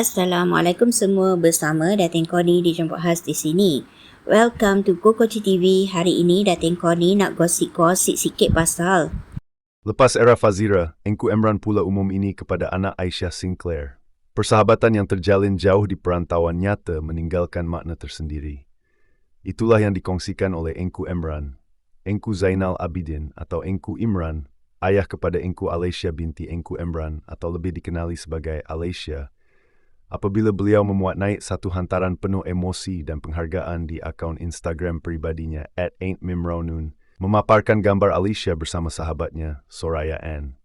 Assalamualaikum semua bersama Datin Koni dijemput khas di sini. Welcome to Kokoci TV. Hari ini Datin Koni nak gosip-gosip sikit pasal Lepas era Fazira, Engku Emran pula umum ini kepada anak Aisyah Sinclair. Persahabatan yang terjalin jauh di perantauan nyata meninggalkan makna tersendiri. Itulah yang dikongsikan oleh Engku Emran, Engku Zainal Abidin atau Engku Imran, ayah kepada Engku Alaysia binti Engku Emran atau lebih dikenali sebagai Alaysia, apabila beliau memuat naik satu hantaran penuh emosi dan penghargaan di akaun Instagram peribadinya at ain'tmimronun, memaparkan gambar Alicia bersama sahabatnya, Soraya Ann.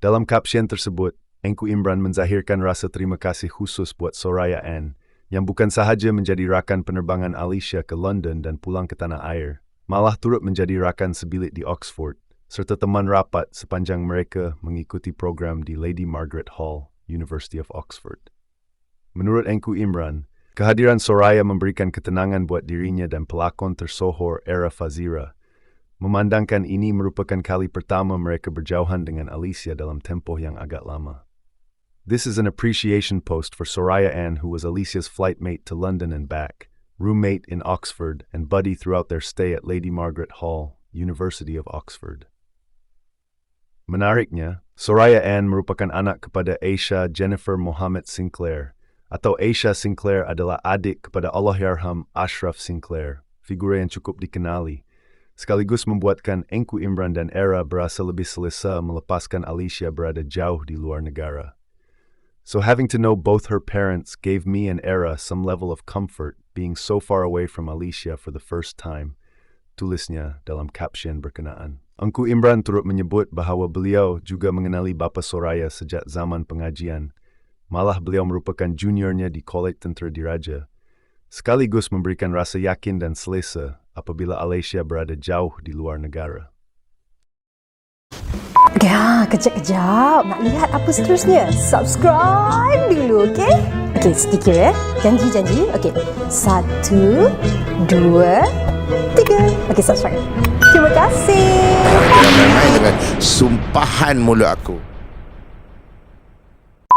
Dalam kapsian tersebut, Engku Imran menzahirkan rasa terima kasih khusus buat Soraya Ann yang bukan sahaja menjadi rakan penerbangan Alicia ke London dan pulang ke tanah air, malah turut menjadi rakan sebilik di Oxford, serta teman rapat sepanjang mereka mengikuti program di Lady Margaret Hall, University of Oxford. Menurut Engku Imran, kehadiran Soraya memberikan ketenangan buat dirinya dan pelakon tersohor era Fazira. Memandangkan ini merupakan kali pertama mereka berjauhan dengan Alicia dalam tempoh yang agak lama. This is an appreciation post for Soraya Ann, who was Alicia's flight mate to London and back, roommate in Oxford, and buddy throughout their stay at Lady Margaret Hall, University of Oxford. Menariknya, Soraya Ann merupakan anak kepada Aisha Jennifer Mohammed Sinclair, atau Aisha Sinclair adalah adik kepada Allahyarham Ashraf Sinclair, figura yang cukup dikenali, sekaligus membuatkan Engku Imran dan Era berasa lebih selesa melepaskan Alicia berada jauh di luar negara. So having to know both her parents gave me and Era some level of comfort being so far away from Alicia for the first time. Tulisnya dalam caption berkenaan. Engku Imran turut menyebut bahawa beliau juga mengenali bapa Soraya sejak zaman pengajian, Malah beliau merupakan juniornya di Kolej Tentera Diraja, sekaligus memberikan rasa yakin dan selesa apabila Alicia berada jauh di luar negara. Ya, kejap-kejap. Nak lihat apa seterusnya? Subscribe dulu, okey? Okey, sedikit ya. Janji-janji. Okey. Satu, dua, tiga. Okey, subscribe. Terima kasih. Jangan main-main dengan sumpahan mulut aku.